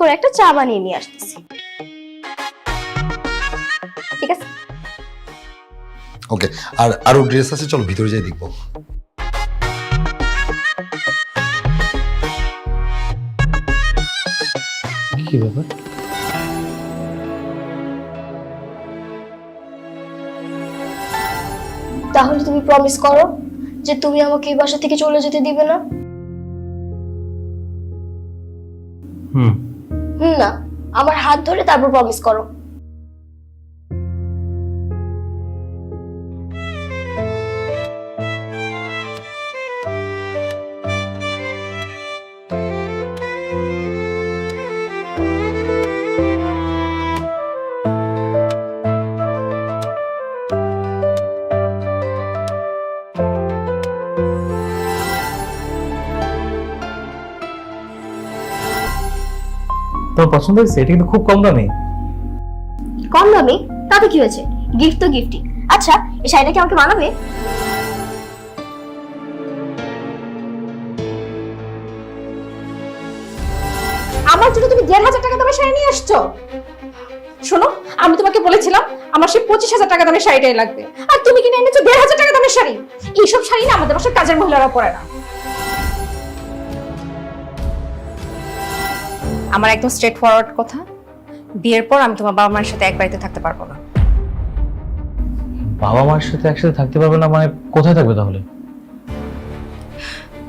করে একটা চা বানিয়ে নিয়ে আসতেছি। ঠিক আছে? ওকে আর আরও ড্রেস আছে চলো ভিতরে যাই দেখব। কি ব্যাপার? তাহলে তুমি প্রমিস করো যে তুমি আমাকে এই বাসা থেকে চলে যেতে দিবে না? হুম হুম। না আমার হাত ধরে তারপর প্রমিস করো। তোমার পছন্দ হয়েছে? এটা কিন্তু খুব কম দামে। কম দামি? তাতে কি হয়েছে? গিফট তো গিফটই আচ্ছা এই শাড়িটা কি আমাকে বানাবে আমার জন্য তুমি দেড় হাজার টাকা দামের শাড়ি নিয়ে আসছো? শোনো, আমি তোমাকে বলেছিলাম, আমার সেই পঁচিশ হাজার টাকা দামের শাড়িটাই লাগবে। আর তুমি কিনে এনেছো দেড় হাজার টাকা দামের শাড়ি। এইসব শাড়ি না আমাদের বাসার কাজের মহিলারা পরে না। আমার একদম স্ট্রেট ফরওয়ার্ড কথা। বিয়ের পর আমি তোমার বাবা মায়ের সাথে এক বাড়িতে থাকতে পারব না। বাবা মার সাথে একসাথে থাকতে পারবে না মানে কোথায় থাকবে তাহলে?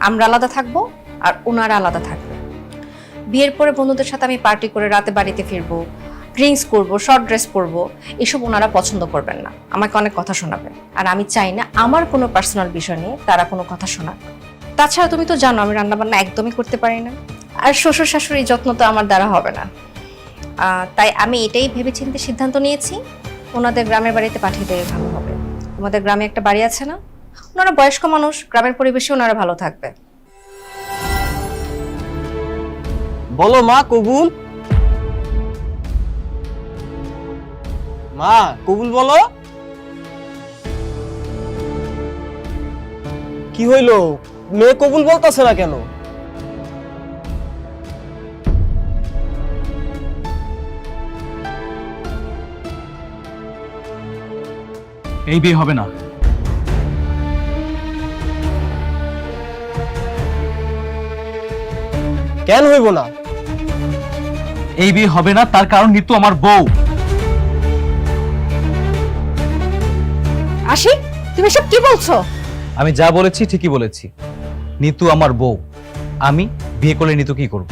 আমরা আলাদা থাকব আর ওনারা আলাদা থাকবে। বিয়ের পরে বন্ধুদের সাথে আমি পার্টি করে রাতে বাড়িতে ফিরবো ড্রিঙ্কস করব শর্ট ড্রেস পরবো এসব ওনারা পছন্দ করবেন না। আমাকে অনেক কথা শোনাবে। আর আমি চাই না আমার কোনো পার্সোনাল বিষয় নিয়ে তারা কোনো কথা শোনাক। তাছাড়া তুমি তো জানো আমি রান্নাবান্না একদমই করতে পারি না। আর শ্বশুর শাশুড়ির যত্ন তো আমার দ্বারা হবে না। তাই আমি এটাই ভেবেচিন্তে সিদ্ধান্ত নিয়েছি, ওনাদের গ্রামের বাড়িতে পাঠিয়ে দেবে ভালো হবে। আমাদের গ্রামে একটা বাড়ি আছে না, ওনারা বয়স্ক মানুষ, গ্রামের পরিবেশে ওনারা ভালো থাকবে। বলো মা, কবুল? মা, কবুল বলো? কি হইল? মেয়ে কবুল বলতেছে না কেন? এই বিয়ে হবে না। কেন হইব না? এই বিয়ে হবে না তার কারণ নিতু আমার বউ। আশিক তুমি সব কি বলছো? আমি যা বলেছি ঠিকই বলেছি। নিতু আমার বউ। আমি বিয়ে করলে নিতু কি করব?